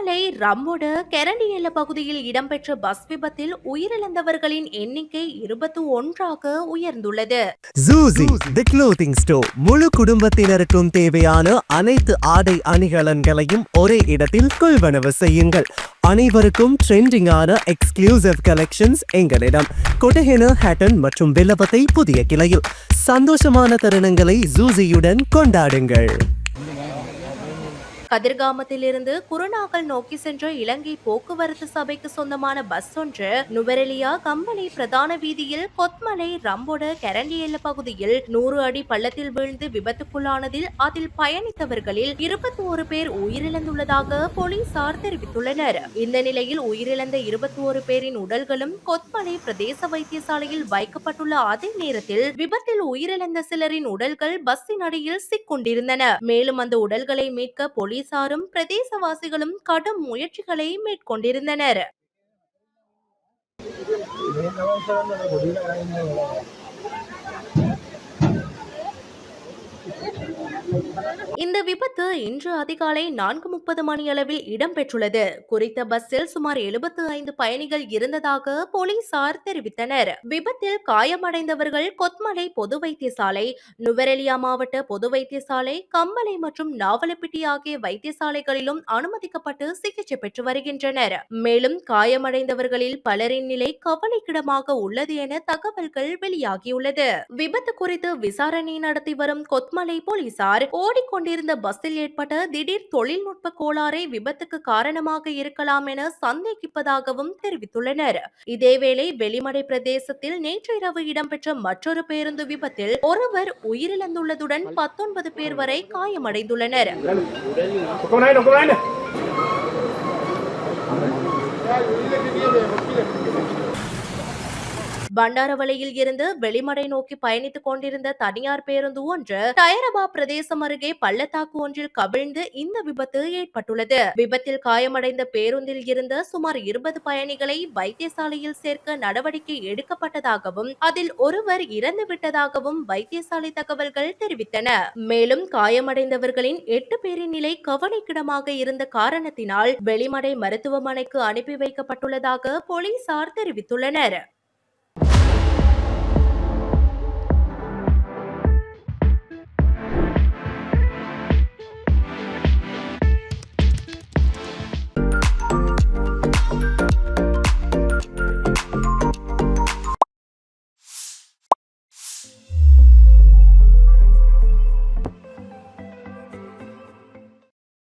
கொத்மலை ரம்மோடு கெரண்டியல்ல பகுதியில் இடம்பெற்ற பஸ் விபத்தில் உயிரிழந்தவர்களின் எண்ணிக்கை இருபத்தி ஒன்றாக உயர்ந்துள்ளது. ஜூசி தி க்ளோத்திங் ஸ்டோர் முழு குடும்பத்தினருக்கும் தேவையான அனைத்து ஆடை அணிகலன்களையும் ஒரே இடத்தில் கொள்வனவு செய்யுங்கள். அனைவருக்கும் ட்ரெண்டிங்கான எக்ஸ்க்ளூசிவ் கலெக்ஷன்ஸ் எங்களிடம். கொட்டஹென ஹேட்டன் மற்றும் வில்லபத்தை புதிய கிளையில். சந்தோஷமான தருணங்களை ஜூசியுடன் கொண்டாடுங்கள். கதிர்காமத்திலிருந்து குருநாகல் நோக்கி சென்ற இலங்கை போக்குவரத்து சபைக்கு சொந்தமான பஸ் ஒன்று நுவரெலியா கம்பெனி பிரதான வீதியில் கொத்மலை ரம்போட கரண்டியல்ல பகுதியில் நூறு அடி பள்ளத்தில் வீழ்ந்து விபத்துக்குள்ளானதில் அதில் பயணித்தவர்களில் இருபத்தி ஒரு பேர் உயிரிழந்துள்ளதாக போலீசார் தெரிவித்துள்ளனர். இந்த நிலையில் உயிரிழந்த இருபத்தி ஒரு பேரின் உடல்களும் கொத்மலை பிரதேச வைத்தியசாலையில் வைக்கப்பட்டுள்ள அதே நேரத்தில் விபத்தில் உயிரிழந்த சிலரின் உடல்கள் பஸ்ஸின் அடியில் சிக்கொண்டிருந்தன. மேலும் அந்த உடல்களை மீட்க போலீசாரும் பிரதேசவாசிகளும் கடும் முயற்சிகளை மேற்கொண்டிருந்தனர். இந்த விபத்து இன்று அதிகாலை நான்கு முப்பது மணியளவில் இடம்பெற்றுள்ளது. குறித்த பஸ்ஸில் சுமார் எழுபத்து ஐந்து பயணிகள் இருந்ததாக போலீசார் தெரிவித்தனர். விபத்தில் காயமடைந்தவர்கள் கொத்மலை பொது வைத்தியசாலை நுவரெலியா மாவட்ட பொது வைத்தியசாலை கம்பளை மற்றும் நாவலப்பிட்டி ஆகிய வைத்தியசாலைகளிலும் அனுமதிக்கப்பட்டு சிகிச்சை பெற்று வருகின்றனர். மேலும் காயமடைந்தவர்களில் பலரின் நிலை கவலைக்கிடமாக உள்ளது என தகவல்கள் வெளியாகியுள்ளது. விபத்து குறித்து விசாரணை நடத்தி வரும் கொத்மலை போலீசார் ஓடிக்கொண்டு கொண்டிருந்த பஸ்ஸில் ஏற்பட்ட திடீர் தொழில்நுட்ப கோளாறே விபத்துக்கு காரணமாக இருக்கலாம் என சந்தேகிப்பதாகவும் தெரிவித்துள்ளனர். இதேவேளை வெளிமடை பிரதேசத்தில் நேற்று இரவு இடம்பெற்ற மற்றொரு பேருந்து விபத்தில் ஒருவர் உயிரிழந்துள்ளதுடன் பத்தொன்பது பேர் வரை காயமடைந்துள்ளனர். பண்டாரவளையில் இருந்து வெளிமடை நோக்கி பயணித்துக் கொண்டிருந்த தனியார் பேருந்து ஒன்று டயரபா பிரதேசம் அருகே பள்ளத்தாக்கு ஒன்றில் கவிழ்ந்து இந்த விபத்து ஏற்பட்டுள்ளது. விபத்தில் காயமடைந்த பேருந்தில் இருந்த சுமார் இருபது பயணிகளை வைத்தியசாலையில் சேர்க்க நடவடிக்கை எடுக்கப்பட்டதாகவும் அதில் ஒருவர் இறந்து விட்டதாகவும் வைத்தியசாலை தகவல்கள் தெரிவித்தன. மேலும் காயமடைந்தவர்களின் எட்டு பேரின் நிலை கவலைக்கிடமாக இருந்த காரணத்தினால் வெளிமடை மருத்துவமனைக்கு அனுப்பி வைக்கப்பட்டுள்ளதாக போலீசார் தெரிவித்துள்ளனர்.